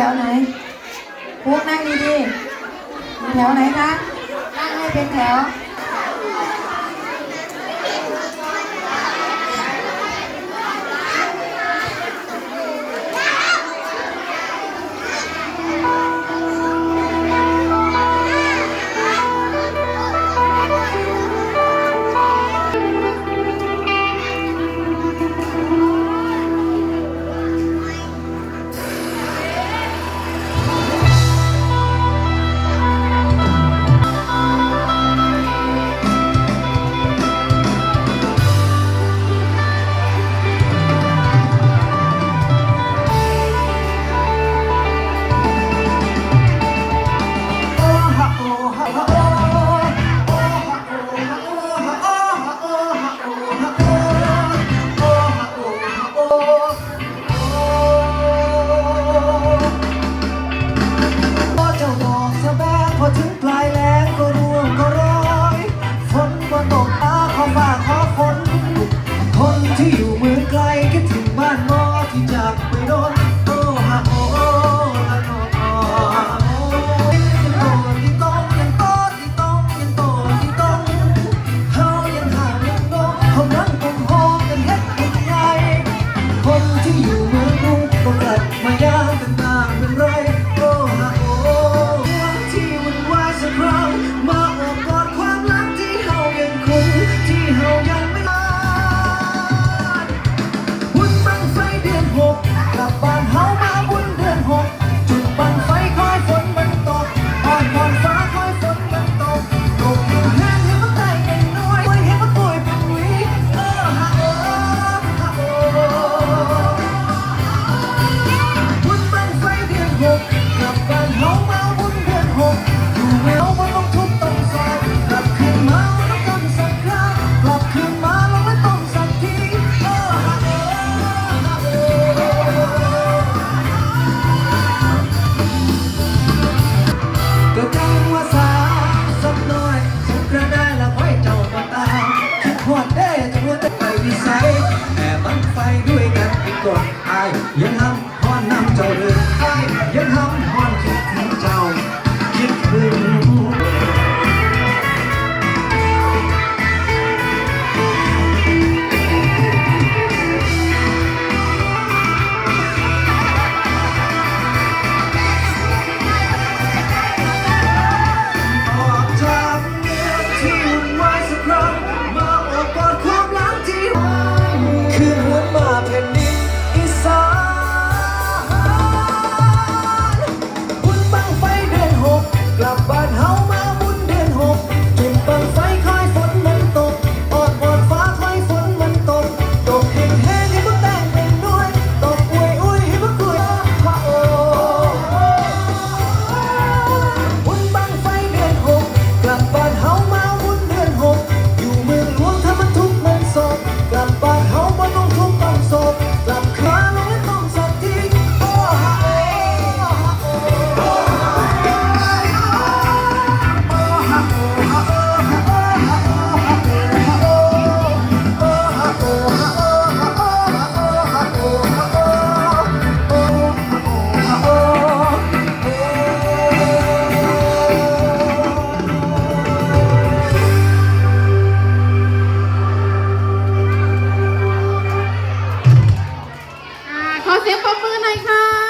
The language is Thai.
แถวไหนพวกนั่งดีๆแถวไหนคะ นั่งให้เป็นแถว ขอตาขอฝากขอคน คนที่อยู่ Okay.